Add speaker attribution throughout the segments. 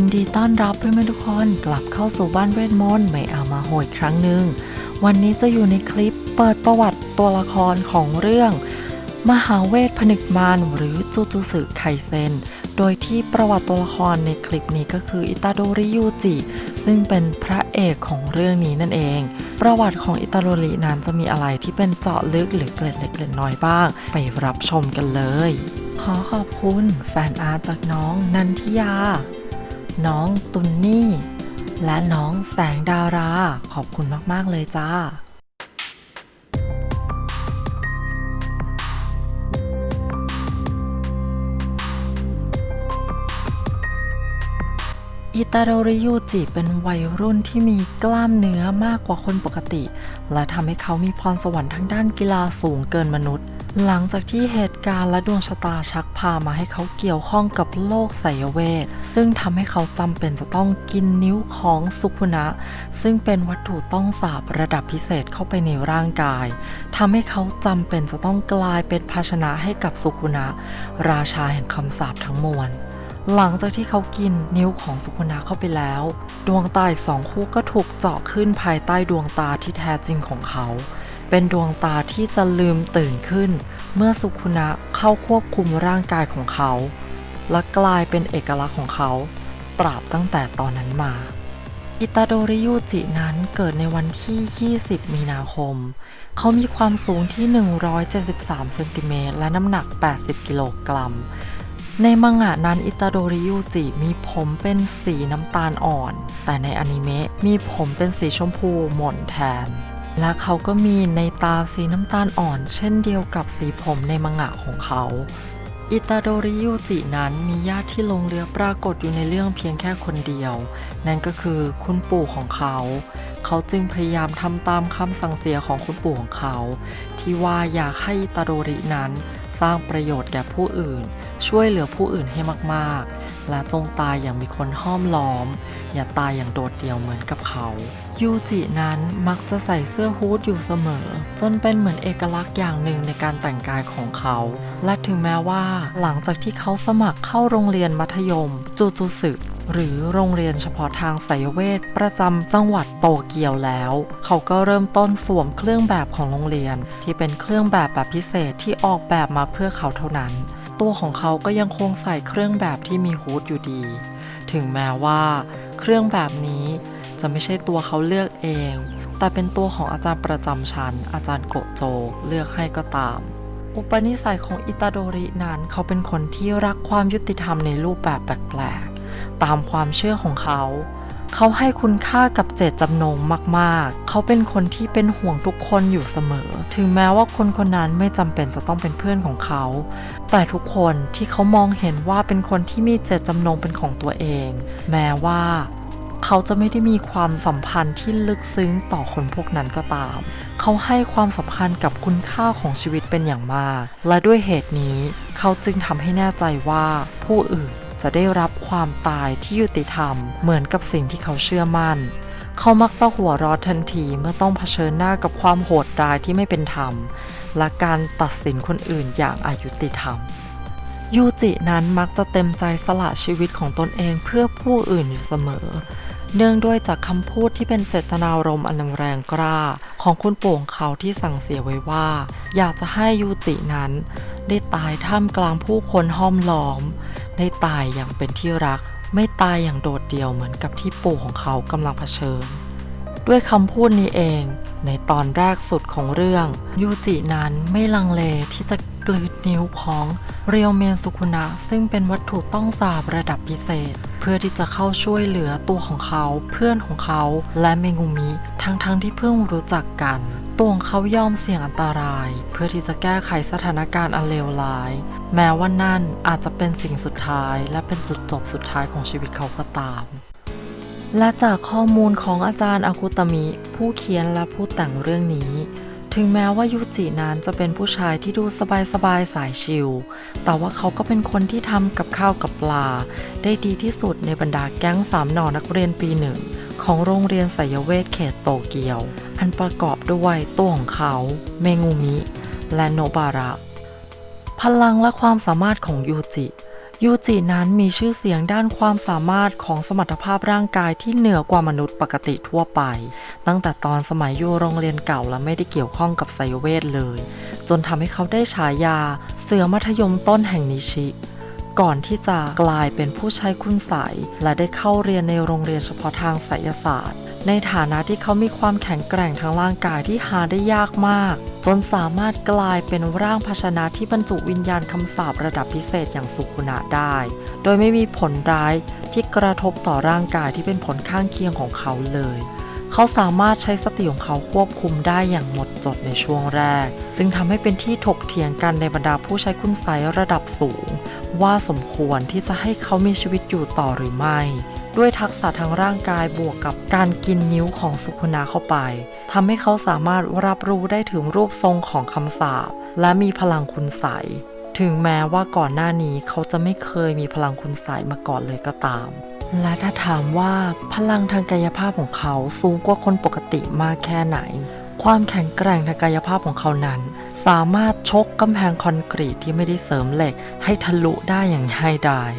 Speaker 1: ยินดีต้อนรับเพื่อนๆทุกคนกลับเข้าสู่บ้านเวทมนต์ไม่เอามาโหยครั้งหนึ่ง วันนี้จะอยู่ในคลิปเปิดประวัติตัวละครของเรื่อง มหาเวทผนึกมารหรือจูจูสึไคเซน โดยที่ประวัติตัวละครในคลิปนี้ก็คืออิตาโดริยูจิ ซึ่งเป็นพระเอกของเรื่องนี้นั่นเอง ประวัติของอิตาโดรินั้นจะมีอะไรที่เป็นเจาะลึกหรือเกล็ดเล็กเกล็ดน้อยบ้าง ไปรับชมกันเลย ขอขอบคุณแฟนอาร์ตจากน้องนันทิยา น้องตุนนี่ และน้องแสงดารา ขอบคุณมาก ๆ เลยจ้าอิตาโดริยูจิเป็นวัยรุ่นที่มีกล้ามเนื้อมากกว่าคนปกติ และทำให้เขามีพรสวรรค์ทางด้านกีฬาสูงเกินมนุษย์ หลังจากที่เหตุการณ์และดวงชะตาชักพามาให้เขาเกี่ยวข้องกับโลกไสยเวท ซึ่งทำให้เขาจำเป็นจะต้องกินนิ้วของสุคุนะ ซึ่งเป็นวัตถุต้องสาบระดับพิเศษเข้าไปในร่างกายทำให้เขาจำเป็นจะต้องกลายเป็นภาชนะให้กับสุคุนะ ราชาแห่งคำสาปทั้งมวลหลังจากที่เขากินนิ้วของสุคุนะเข้าไปแล้ว ดวงตาอีกสองคู่ก็ถูกเจาะขึ้นภายใต้ดวงตาที่แท้จริงของเขา เป็นดวงตาที่จะลืมตื่นขึ้น เมื่อสุคุนะเข้าควบคุมร่างกายของเขา และกลายเป็นเอกลักษณ์ของเขาปราบตั้งแต่ตอนนั้นมาอิตาโดริยูจินั้นเกิดในวันที่ 20 มีนาคม เขามีความสูงที่ 173 เซนติเมตรและน้ำหนัก 80 กิโลกรัม ในมังงะนั้นอิตาโดริยูจิมีผมเป็นสีน้ำตาลอ่อน แต่ในอนิเมะมีผมเป็นสีชมพูหม่นแทน และเขาก็มีในตาสีน้ำตาลอ่อน เช่นเดียวกับสีผมในมังงะของเขา อิตาโดริยูจินั้นมีญาติที่ลงเรือปรากฏอยู่ในเรื่องเพียงแค่คนเดียว นั่นก็คือคุณปู่ของเขา เขาจึงพยายามทำตามคำสั่งเสียของคุณปู่ของเขา ที่ว่าอยากให้อิตาโดรินั้นสร้างประโยชน์แก่ผู้อื่น ช่วยเหลือผู้อื่นให้มากๆ และจงตายอย่างมีคนห้อมล้อม อย่าตายอย่างโดดเดี่ยวเหมือนกับเขา ยูจินั้นมักจะใส่เสื้อฮูดอยู่เสมอ จนเป็นเหมือนเอกลักษณ์อย่างหนึ่งในการแต่งกายของเขา และถึงแม้ว่าหลังจากที่เขาสมัครเข้าโรงเรียนมัธยม จูจูสึหรือโรงเรียนเฉพาะทางไสยเวทประจำจังหวัดโตเกียวแล้ว เขาก็เริ่มต้นสวมเครื่องแบบของโรงเรียน ที่เป็นเครื่องแบบแบบพิเศษที่ออกแบบมาเพื่อเขาเท่านั้น ตัวของเขาก็ยังคงใส่เครื่องแบบที่มีฮูดอยู่ดี ถึงแม้ว่า เครื่องแบบนี้ จะไม่ใช่ตัวเขาเลือกเอง แต่เป็นตัวของอาจารย์ประจำชั้น อาจารย์โกโจเลือกให้ก็ตาม อุปนิสัยของอิตาโดรินั้นเขาเป็นคนที่รักความยุติธรรมในรูปแบบแปลกๆ ตามความเชื่อของเขาเขาให้คุณค่ากับเจตจำนงมากๆ เขาเป็นคนที่เป็นห่วงทุกคนอยู่เสมอ ถึงแม้ว่าคนคนนั้นไม่จำเป็นจะต้องเป็นเพื่อนของเขา แต่ทุกคนที่เขามองเห็นว่าเป็นคนที่มีเจตจำนงเป็นของตัวเอง แม้ว่า เขาจะไม่ได้มีความสัมพันธ์ที่ลึกซึ้งต่อคนพวกนั้นก็ตาม เขาให้ความสำคัญกับคุณค่าของชีวิตเป็นอย่างมาก และด้วยเหตุนี้ เขาจึงทำให้แน่ใจว่าผู้อื่นจะได้รับความตายที่ยุติธรรม เหมือนกับสิ่งที่เขาเชื่อมั่น เขามักจะหัวรอทันทีเมื่อต้องเผชิญหน้ากับความโหดร้ายที่ไม่เป็นธรรม และการตัดสินคนอื่นอย่างอายุติธรรมยูจินั้นมักจะเต็มใจสละชีวิตของตนเองเพื่อผู้อื่นอยู่เสมอ เนื่องด้วยจากคำพูดที่เป็นเจตนารมณ์อันแรงกล้า ของคุณปู่ของเขาที่สั่งเสียไว้ว่า อยากจะให้ยูจินั้น ได้ตายท่ามกลางผู้คนห้อมล้อม ได้ตายอย่างเป็นที่รัก ไม่ตายอย่างโดดเดี่ยวเหมือนกับที่ปู่ของเขากำลังเผชิญ ด้วยคำพูดนี้เอง ในตอนแรกสุดของเรื่อง ยูจินั้นไม่ลังเลที่จะกลืนนิ้วของเรียวเมนสุคุนะซึ่งเป็นวัตถุต้องสาบระดับพิเศษ พื่อที่จะเข้าช่วยเหลือตัวของเขา เพื่อนของเขาและเมงุมิ ทั้งๆทที่เพิ่งรู้จักกันตัวของเขายอมเสี่ยงอันตราย เพื่อที่จะแก้ไขสถานการณ์อันเลวร้าย แม้ว่านั่นอาจจะเป็นสิ่งสุดท้าย และเป็นจุดจบสุดท้ายของชีวิตเขาก็ตาม และจากข้อมูลของอาจารย์อากุตมิ ผู้เขียนและผู้แต่งเรื่องนี้ ถึงแม้ว่ายูจินั้นจะเป็นผู้ชายที่ดูสบายๆสายชิล แต่ว่าเขาก็เป็นคนที่ทำกับข้าวกับปลา ได้ดีที่สุดในบรรดาแก๊งสามหนอนักเรียนปีหนึ่ง ของโรงเรียนไสยเวทเขตโตเกียว อันประกอบด้วยตัวของเขา เมงูมิ และโนบาระ พลังและความสามารถของยูจิ ยูจินั้นมีชื่อเสียงด้านความสามารถของสมรรถภาพร่างกายที่เหนือกว่ามนุษย์ปกติทั่วไป ตั้งแต่ตอนสมัยอยู่โรงเรียนเก่าและไม่ได้เกี่ยวข้องกับไสยเวทเลย จนทำให้เขาได้ฉายา เสือมัธยมต้นแห่งนิชิ ก่อนที่จะกลายเป็นผู้ใช้คุณใสยและได้เข้าเรียนในโรงเรียนเฉพาะทางไสยศาสตร์ ในฐานะที่เขามีความแข็งแกร่งทางร่างกายที่หาได้ยากมาก จนสามารถกลายเป็นร่างภาชนะที่บรรจุวิญญาณคำสาประดับพิเศษอย่างสุขุนะได้ โดยไม่มีผลร้ายที่กระทบต่อร่างกายที่เป็นผลข้างเคียงของเขาเลย เขาสามารถใช้สติของเขาควบคุมได้อย่างหมดจดในช่วงแรก จึงทำให้เป็นที่ถกเถียงกันในบรรดาผู้ใช้คุณไสยระดับสูง ว่าสมควรที่จะให้เขามีชีวิตอยู่ต่อหรือไม่ ด้วยทักษะทางร่างกายบวกกับการกินนิ้วของสุขุนาเข้าไปทำให้เขาสามารถรับรู้ได้ถึงรูปทรงของคำสาปและมีพลังคุณไสถึงแม้ว่าก่อนหน้านี้เขาจะไม่เคยมีพลังคุณไสมาก่อนเลยก็ตาม และถ้าถามว่าพลังทางกายภาพของเขาสูงกว่าคนปกติมากแค่ไหน ความแข็งแกร่งทางกายภาพของเขานั้น สามารถชกกำแพงคอนกรีตที่ไม่ได้เสริมเหล็กให้ทะลุได้อย่างง่ายดาย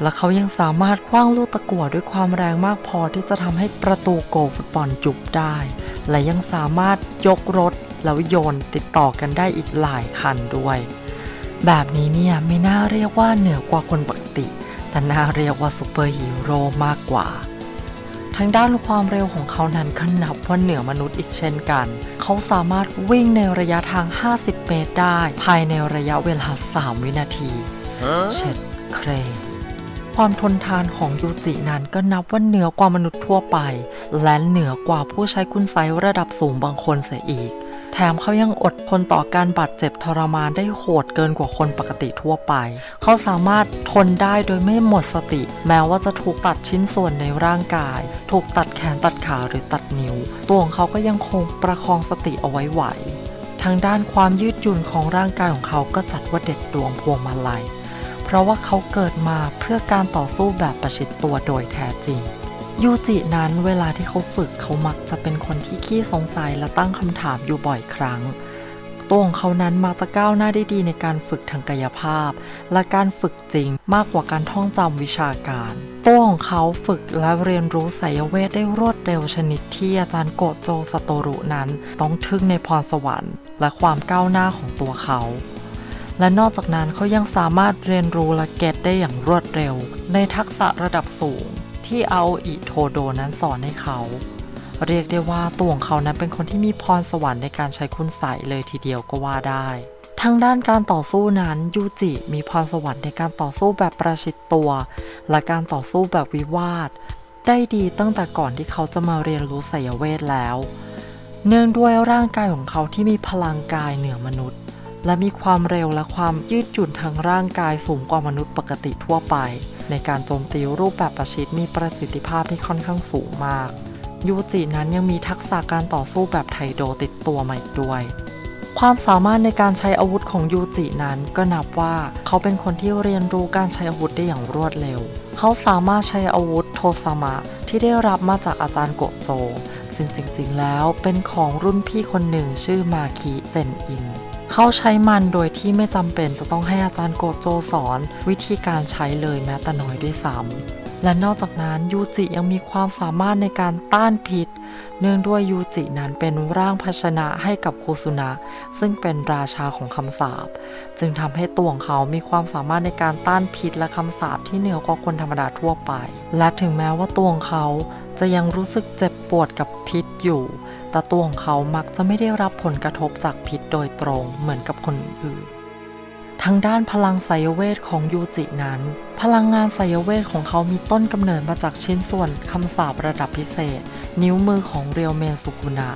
Speaker 1: และเขายังสามารถคว้างลูกตะกั่วด้วยความแรงมากพอที่จะทำให้ประตูโกลฟุตบอลจุบได้ และยังสามารถยกรถแล้วโยนติดต่อกันได้อีกหลายคันด้วย แบบนี้เนี่ยไม่น่าเรียกว่าเหนือกว่าคนปกติ แต่น่าเรียกว่าซูเปอร์ฮีโร่มากกว่าทางด้านความเร็วของเขานั้นก็นับว่าเหนือมนุษย์อีกเช่นกัน เขาสามารถวิ่งในระยะทาง 50 เมตรได้ ภายในระยะเวลา 3 วินาที เช็ดเคร ความทนทานของยูจินั้นก็นับว่าเหนือกว่ามนุษย์ทั่วไป และเหนือกว่าผู้ใช้คุณไซระดับสูงบางคนเสียอีก แถมเขายังอดทนต่อการบาดเจ็บทรมานได้โหดเกินกว่าคนปกติทั่วไป เขาสามารถทนได้โดยไม่หมดสติ แม้ว่าจะถูกตัดชิ้นส่วนในร่างกาย ถูกตัดแขนตัดขาหรือตัดนิ้ว ตัวของเขาก็ยังคงประคองสติเอาไว้ไหวทางด้านความยืดหยุ่นของร่างกายของเขาก็จัดว่าเด็ดดวงพวงมาลัย ราะว่าเขาเกิดมาเพื่อการต่อสู้แบบประชิดตัวโดยแท้จริง ยูจินั้นเวลาที่เขาฝึกเขามักจะเป็นคนที่ขี้สงสัยและตั้งคำถามอยู่บ่อยครั้ง ตัวของเขานั้นมักจะก้าวหน้าได้ดีในการฝึกทางกายภาพ และการฝึกจริงมากกว่าการท่องจำวิชาการ ตัวของเขาฝึกและเรียนรู้ไสยเวทได้รวดเร็วชนิดที่อาจารย์โกโจสโตรุนั้น ต้องทึ่งในพรสวรรค์ และความก้าวหน้าของตัวเขา และนอกจากนั้นเขายังสามารถเรียนรู้และเก็ตได้อย่างรวดเร็ว ในทักษะระดับสูงที่เอาอิโทโดนั้นสอนให้เขา เรียกได้ว่าตัวของเขานั้นเป็นคนที่มีพรสวรรค์ในการใช้คุณใสเลยทีเดียวก็ว่าได้ทางด้านการต่อสู้นั้นยูจิมีพรสวรรค์ในการต่อสู้แบบประชิดตัว และการต่อสู้แบบวิวาท ได้ดีตั้งแต่ก่อนที่เขาจะมาเรียนรู้ไสยเวทแล้ว เนื่องด้วยร่างกายของเขาที่มีพลังกายเหนือมนุษย์ และมีความเร็วและความยืดหยุ่นทางร่างกายสูงกว่ามนุษย์ปกติทั่วไป ในการโจมตีรูปแบบประชิดมีประสิทธิภาพที่ค่อนข้างสูงมาก ยูจินั้นยังมีทักษะการต่อสู้แบบไทโดติดตัวมาอีกด้วย ความสามารถในการใช้อาวุธของยูจินั้นก็นับว่าเขาเป็นคนที่เรียนรู้การใช้อาวุธได้อย่างรวดเร็ว เขาสามารถใช้อาวุธโทซามะที่ได้รับมาจากอาจารย์โกโจซึ่งจริงๆแล้วเป็นของรุ่นพี่คนหนึ่งชื่อมาคิเซนอิน เขาใช้มันโดยที่ไม่จำเป็นจะต้องให้อาจารย์โกโจสอน วิธีการใช้เลยแม้แต่น้อยด้วยซ้ำและนอกจากนั้นยูจิยังมีความสามารถในการต้านพิษ เนื่องด้วยยูจินั้นเป็นร่างภาชนะให้กับโคูซุนะซึ่งเป็นราชาของคำสาปจึงทำให้ตัวของเขามีความสามารถในการต้านพิษและคำสาปที่เหนือกว่าคนธรรมดาทั่วไป และถึงแม้ว่าตัวของเขา จะยังรู้สึกเจ็บปวดกับพิษอยู่แต่ตัวของเขามักจะไม่ได้รับผลกระทบจากพิษโดยตรงเหมือนกับคนอื่นทางด้านพลังไสยเวทของยูจินั้น พลังงานไสยเวทของเขามีต้นกำเนิดมาจากชิ้นส่วนคำสาประดับพิเศษ นิ้วมือของเรียวเมนสุกุนะ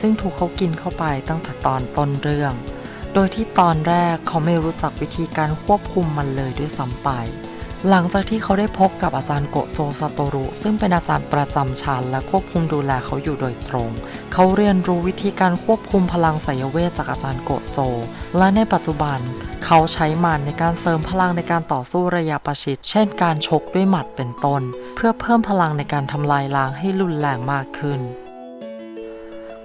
Speaker 1: ซึ่งถูกเขากินเข้าไปตั้งแต่ตอนต้นเรื่อง โดยที่ตอนแรกเขาไม่รู้จักวิธีการควบคุมมันเลยด้วยซ้ำไป หลังจากที่เขาได้พบกับอาจารย์โกโจซาโตรุ ซึ่งเป็นอาจารย์ประจำชั้นและควบคุมดูแลเขาอยู่โดยตรง เขาเรียนรู้วิธีการควบคุมพลังไสยเวทจากอาจารย์โกโจ และในปัจจุบัน เขาใช้มันในการเสริมพลังในการต่อสู้ระยะประชิด เช่นการชกด้วยหมัดเป็นต้น เพื่อเพิ่มพลังในการทำลายล้างให้รุนแรงมากขึ้น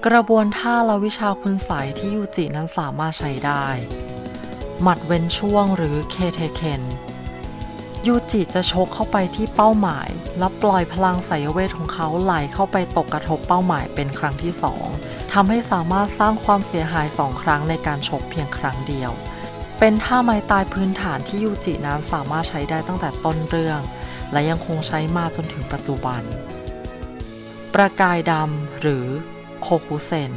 Speaker 1: กระบวนท่าและวิชาคุณใสยที่ยูจินั้นสามารถใช้ได้ หมัดเว้นช่วงหรือเคเทเคน ยูจิจะชกเข้าไปที่เป้าหมาย แล้วปล่อยพลังสายเวทของเขาไหลเข้าไปตกกระทบเป้าหมายเป็นครั้งที่สองทำให้สามารถสร้างความเสียหายสองครั้งในการชกเพียงครั้งเดียว เป็นท่าไม้ตายพื้นฐานที่ยูจินั้นสามารถใช้ได้ตั้งแต่ต้นเรื่อง และยังคงใช้มาจนถึงปัจจุบัน ประกายดำหรือโคคุเซน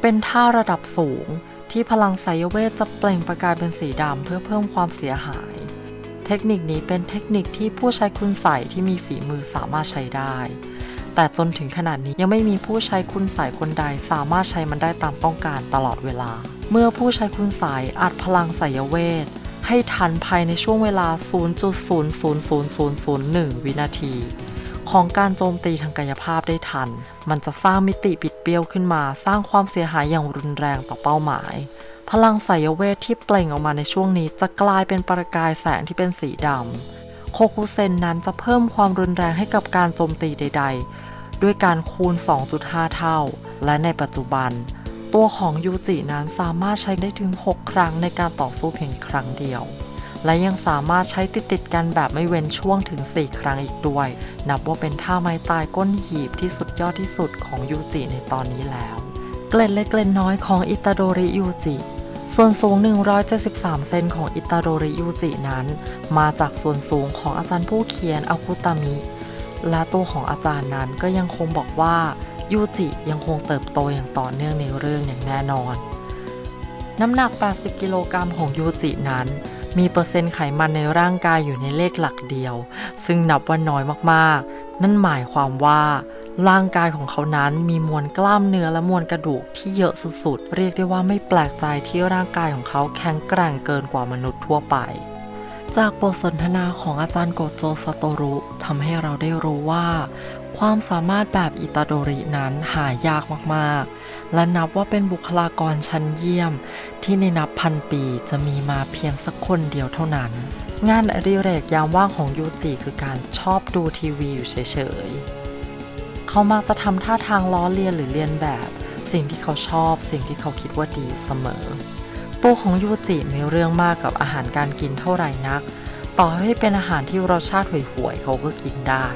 Speaker 1: เป็นท่าระดับสูงที่พลังไสยเวทจะเปล่งประกายเป็นสีดำเพื่อเพิ่มความเสียหาย เทคนิคนี้เป็นเทคนิคที่ผู้ใช้คุณใส่ที่มีฝีมือสามารถใช้ได้ แต่จนถึงขนาดนี้ยังไม่มีผู้ใช้คุณใส่คนใดสามารถใช้มันได้ตามต้องการตลอดเวลา เมื่อผู้ใช้คุณใส่อัดพลังไสยเวทให้ทันภายในช่วงเวลา0.00001 วินาที ของการโจมตีทางกายภาพได้ทัน มันจะสร้างมิติปิดเบี้ยวขึ้นมา สร้างความเสียหายอย่างรุนแรงต่อเป้าหมาย พลังไสยเวทที่เปล่งออกมาในช่วงนี้จะกลายเป็นประกายแสงที่เป็นสีดำ โคคุเซนนั้นจะเพิ่มความรุนแรงให้กับการโจมตีใด ๆ ด้วยการคูณ 2.5 เท่า และในปัจจุบัน ตัวของยูจินั้นสามารถใช้ได้ถึง 6 ครั้งในการต่อสู้เพียงครั้งเดียว และยังสามารถใช้ติดๆกันแบบไม่เว้นช่วงถึง 4 ครั้งอีกด้วย นับว่าเป็นท่าไม้ตายก้นหีบที่สุดยอดที่สุดของยูจิในตอนนี้แล้ว เกล็ดเล็กเกล็ดน้อยของอิตาโดริยูจิ ส่วนสูง 173 เซนของอิตาโดริยูจินั้น มาจากส่วนสูงของอาจารย์ผู้เขียนอากุตามิ และตัวของอาจารย์นั้นก็ยังคงบอกว่ายูจิยังคงเติบโตอย่างต่อเนื่องในเรื่องอย่างแน่นอน น้ำหนัก 80 กิโลกรัมของยูจินั้น มีเปอร์เซ็นต์ไขมันในร่างกายอยู่ในเลขหลักเดียว ซึ่งนับว่าน้อยมากๆ นั่นหมายความว่า ร่างกายของเขานั้นมีมวลกล้ามเนื้อและมวลกระดูกที่เยอะสุดๆ เรียกได้ว่าไม่แปลกใจที่ร่างกายของเขาแข็งแกร่งเกินกว่ามนุษย์ทั่วไป จากบทสนทนาของอาจารย์โกโจซาโตรุทำให้เราได้รู้ว่า ความสามารถแบบอิตาโดรินั้นหายากมากๆ และนับว่าเป็นบุคลากรชั้นเยี่ยม ที่ในนับพันปีจะมีมาเพียงสักคนเดียวเท่านั้นงานอดิเรกยามว่างของยูจิคือการชอบดูทีวีอยู่เฉยๆ เขามักจะทำท่าทางล้อเลียนหรือเลียนแบบ สิ่งที่เขาชอบ สิ่งที่เขาคิดว่าดีเสมอ ตัวของยูจิไม่เรื่องมากกับอาหารการกินเท่าไหร่นัก ต่อให้เป็นอาหารที่รสชาติห่วยๆเขาก็กินได้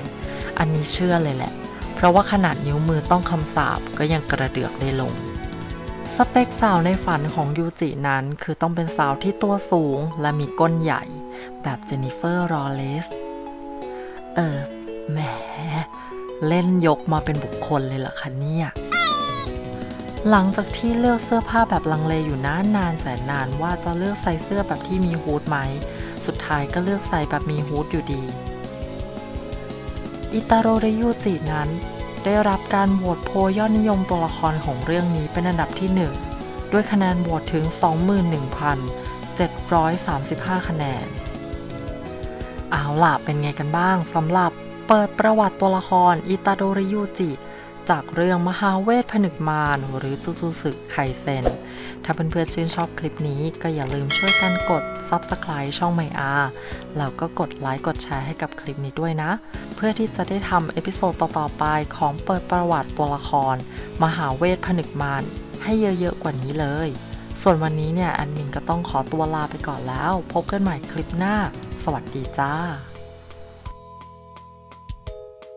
Speaker 1: อันนี้เชื่อเลยแหละ เพราะว่าขนาดนิ้วมือต้องคำสาบก็ยังกระเดือกได้ลง สเปคสาวในฝันของยูจินั้นคือต้องเป็นสาวที่ตัวสูงและมีก้นใหญ่ แบบเจนนิเฟอร์รอเลส เออแหม เล่นยกมาเป็นบุคคลเลยเหรอคะเนี่ยหลังจากที่เลือกเสื้อผ้าแบบลังเลอยู่นานนานแสนนานว่าจะเลือกใส่เสื้อแบบที่มีฮูดไหม สุดท้ายก็เลือกใส่แบบมีฮูดอยู่ดี อิตาโรเรยูจินั้น ได้รับการโหวตโพยอดนิยมตัวละครของเรื่องนี้เป็นอันดับที่ 1 ด้วยคะแนนโหวตถึง 21,735 คะแนน เอาล่ะเป็นไงกันบ้างสำหรับ เปิดประวัติตัวละครอิตาโดริยูจิ จากเรื่องมหาเวทผนึกมารหรือจูจูสึไคเซน ถ้าเพื่อนๆชื่นชอบคลิปนี้ก็อย่าลืมช่วยกันกด Subscribe ช่องไมอาแล้วก็กดไลค์กดแชร์ให้กับคลิปนี้ด้วยนะ เพื่อที่จะได้ทำเอพิโซดต่อๆไปของเปิดประวัติตัวละคร มหาเวทผนึกมารให้เยอะๆกว่านี้เลย ส่วนวันนี้เนี่ยแอดมินก็ต้องขอตัวลาไปก่อนแล้ว พบกันใหม่คลิปหน้า สวัสดีจ้า